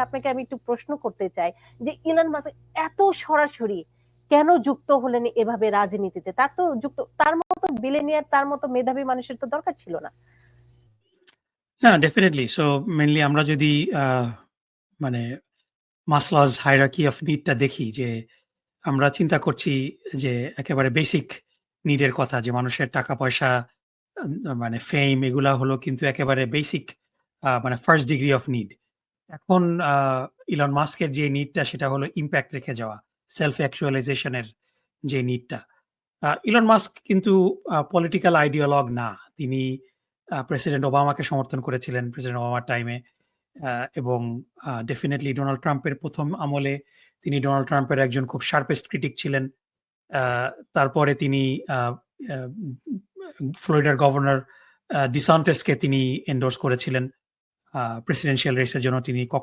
আপনাকে আমি একটু প্রশ্ন করতে চাই যে ইলন মাস্ক এত সরাসরি কেন যুক্ত হলেন এভাবে রাজনীতিতে? তার তো যুক্ত, তার মতো বিলেনিয়ার তার মতো মেধাবী মানুষের তো দরকার ছিল না। হ্যাঁ ডেফিনেটলি সো মেনলি আমরা যদি মানে মাসলাস হাইরার্কি অফ নিডটা দেখি, যে আমরা চিন্তা করছি যে একেবারে বেসিক নিডের কথা, যে মানুষের টাকা পয়সা মানে ফেম এগুলা হলো কিন্তু একেবারে বেসিক মানে ফার্স্ট ডিগ্রি অফ নিড এখন ইলন মাস্কের যে নিডটা সেটা হলো ইম্প্যাক্ট রেখে যাওয়া সেলফ অ্যাকচুয়ালাইজেশনের যে নিডটা ইলন মাস্ক কিন্তু পলিটিক্যাল আইডিওলগ না। তিনি প্রেসিডেন্ট ওবামাকে সমর্থন করেছিলেন প্রেসিডেন্ট ওবামার টাইমে এবং ডেফিনেটলি ডোনাল্ড ট্রাম্পের প্রথম আমলে তিনি ডোনাল্ড ট্রাম্পের একজন খুব শার্পেস্ট ক্রিটিক ছিলেন। তারপরে তিনি ফ্লোরিডার গভর্নর ডিসান্টেসকে তিনি এন্ডোর্স করেছিলেন। প্রেসিডেন্সিয়াল রেসের জন্য তিনি কখন